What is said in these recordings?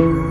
Yeah.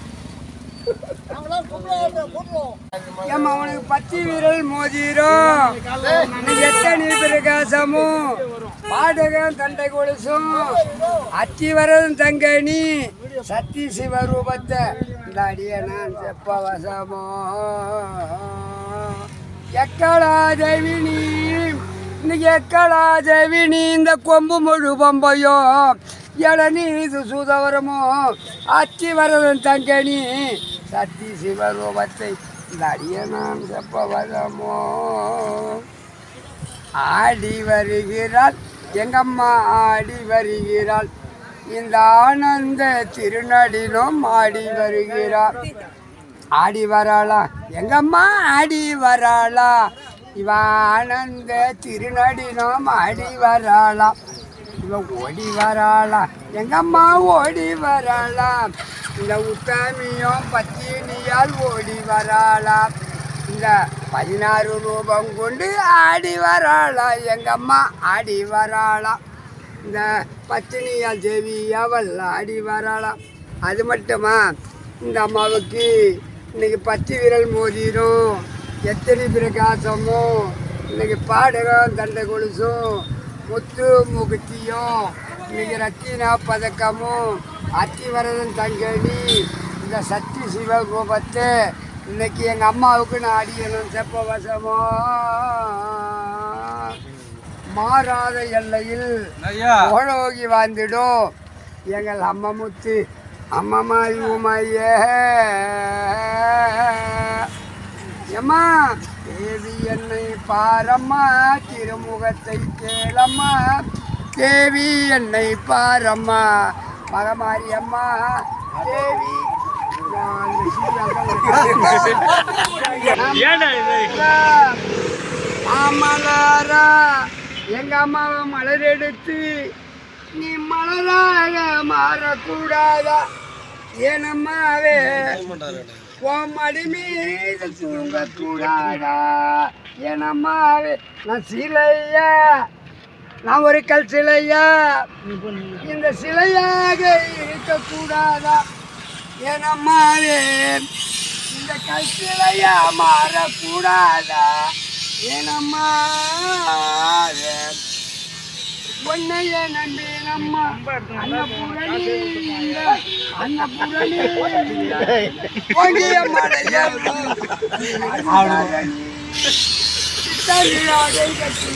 நீ ஏம்மா உனக்கு பச்சை வீரல் மோதிரும் எத்தனை பிரகாசமும் பாடகம் தண்டை கொலுசும். அச்சி வரதும் தங்கனி சத்தி சிவரூபத்தை. இந்த அடிய நான் செப்பவசமோ? எக்கலா தேவினி இன்னைக்கு எக்கலா தேவினி இந்த கொம்பு முழு பம்பையோ இளநீது சுதவரமோ அச்சி வரதும் தங்கனி சத்தி சிவரூபத்தை இந்த அடிய நான் ஆடி வருகிறாள் எங்கம்மா ஆடி வருகிறாள் இந்த ஆனந்த திருநடிலும் ஆடி வருகிறாள் ஆடி வராளா எங்கம்மா ஆடி வராளா இவ ஆனந்த திருநடினம் ஆடி வராளா இவ ஓடி வராளா எங்கம்மா ஓடி வராளா இந்த உத்தமியும் பத்தினியால் ஓடி வராளா இந்த பதினாறு ரூபம் கொண்டு ஆடி வராளா எங்கம்மா? ஆடி வராளா இந்த பத்தினியால் தேவி அவள் ஆடி வராளா அது மட்டுமா? இந்த அம்மாவுக்கு இன்னைக்கு பச்சை விரல் மோதிரும். எத்தனை பிரகாசமும் இன்னைக்கு பாடகம் தண்டை கொலுசும் முத்து முகுத்தியும். இன்னைக்கு ரத்தினா பதக்கமும் அத்தி வரதன் தங்கனி இந்த சக்தி சிவ ரூபத்தை இன்னைக்கு எங்கள் அம்மாவுக்கு நான் அடிக்கணும். செப்பவசமோ. மாறாத எல்லையில் ஓழோகி வாழ்ந்திடும். எங்கள் அம்மா முத்து அம்மம்மாய் உமையே. எம்மா தேவி என்னை பாரம்மா திருமுகத்தை கேளம்மா. தேவி என்னை பாரம்மா. மகமாரி அம்மா தேவி அமலாரா எங்க அம்மாவை மலர் எடுத்து நீ மலராக மாறக்கூடாதா? ஏனம்மாவே உன் மடி மீது தூங்கக்கூடாதா? ஏனம்மாவே நான் சிலையா? நான் ஒரு கல் சிலையா? இந்த சிலையாக இருக்கக்கூடாதா? ஏனம்மாவே இந்த கல் சிலையா மாறக்கூடாதா? ஏனம்மாவே உன்னைய நம்பி நம்ம அன்னபூரணி அன்னபூரணி பொங்கிய மலையல் சித்தனிலாடை கட்டி.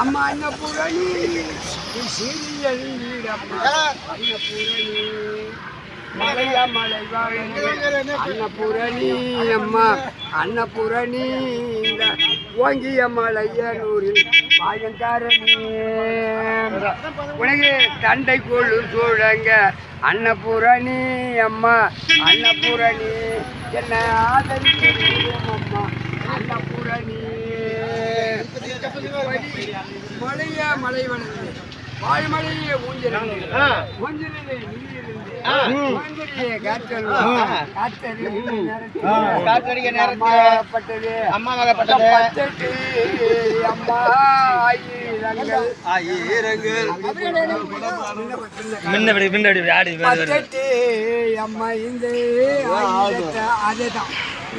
அம்மா அன்னபூரணி சீரியல் அன்னபூரணி மலைய மலை அன்னபூரணி அம்மா அன்னபூரணி இந்த ஓங்கிய மலையனூரில் பாயங்காரணி உனக்கு தண்டை கொள்ளு சூழங்க அன்னபூரணி அம்மா அன்னபூரணி என்ன ஆதரிக்கிறோம் அம்மா? அன்னபூரணி. மழைய மலை வளர்ந்து வாய்மலையே ஊஞ்சலிலே ஊஞ்சலிலே நீரிருந்து ஊஞ்சலிலே காற்றல் காற்றடிக்க நேரப்பட்டது அம்மா மகப்பட்டது அம்மா ஆயிரங்கள் முன்னபடி பின்னாடி ஆடி அம்மா இந்த அதுதான்.